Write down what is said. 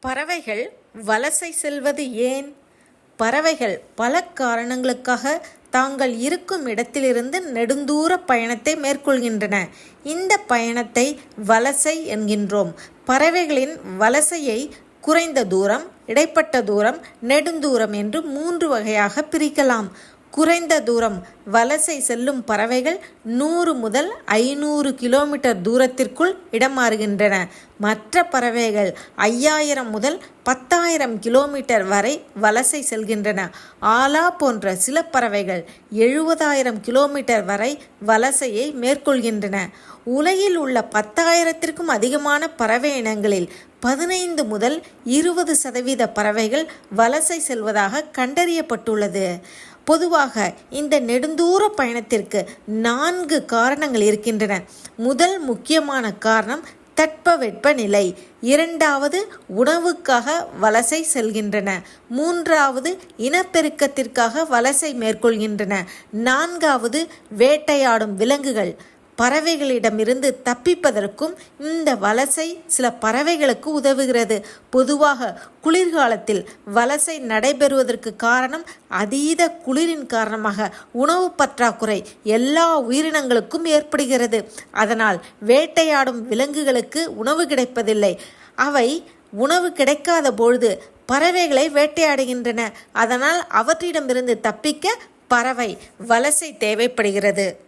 பறவைகள் வலசை செல்வது ஏன்? பறவைகள் பல காரணங்களுக்காக தாங்கள் இருக்கும் இடத்திலிருந்து நெடுந்தூர பயணத்தை மேற்கொள்கின்றன. இந்த பயணத்தை வலசை என்கின்றோம். பறவைகளின் வலசையை குறைந்த தூரம் இடைப்பட்ட தூரம் நெடுந்தூரம் என்று மூன்று வகையாக பிரிக்கலாம். குறைந்த தூரம் வலசை செல்லும் பறவைகள் நூறு முதல் ஐநூறு கிலோமீட்டர் தூரத்திற்குள் இடமாறுகின்றன. மற்ற பறவைகள் ஐயாயிரம் முதல் பத்தாயிரம் கிலோமீட்டர் வரை வலசை செல்கின்றன. ஆலா போன்ற சில பறவைகள் எழுபதாயிரம் கிலோமீட்டர் வரை வலசையை மேற்கொள்கின்றன. உலகில் உள்ள பத்தாயிரத்திற்கும் அதிகமான பறவை இனங்களில் பதினைந்து முதல் இருபது சதவீத பறவைகள் வலசை செல்வதாக கண்டறியப்பட்டுள்ளது. பொதுவாக இந்த நெடுந்தூர பயணத்திற்கு நான்கு காரணங்கள் இருக்கின்றன. முதல் முக்கியமான காரணம் தட்பவெப்பநிலை. இரண்டாவது உணவுக்காக வலசை செல்கின்றன. மூன்றாவது இனப்பெருக்கத்திற்காக வலசை மேற்கொள்கின்றன. நான்காவது வேட்டையாடும் விலங்குகள். பறவைகளிடமிருந்து தப்பிப்பதற்கும் இந்த வலசை சில பறவைகளுக்கு உதவுகிறது. பொதுவாக குளிர்காலத்தில் வலசை நடைபெறுவதற்கு காரணம் அதீத குளிரின் காரணமாக உணவு பற்றாக்குறை எல்லா உயிரினங்களுக்கும் ஏற்படுகிறது. அதனால் வேட்டையாடும் விலங்குகளுக்கு உணவு கிடைப்பதில்லை. அவை உணவு கிடைக்காத பொழுது பறவைகளை வேட்டையாடுகின்றன. அதனால் அவற்றிடமிருந்து தப்பிக்க பறவை வலசை தேவைப்படுகிறது.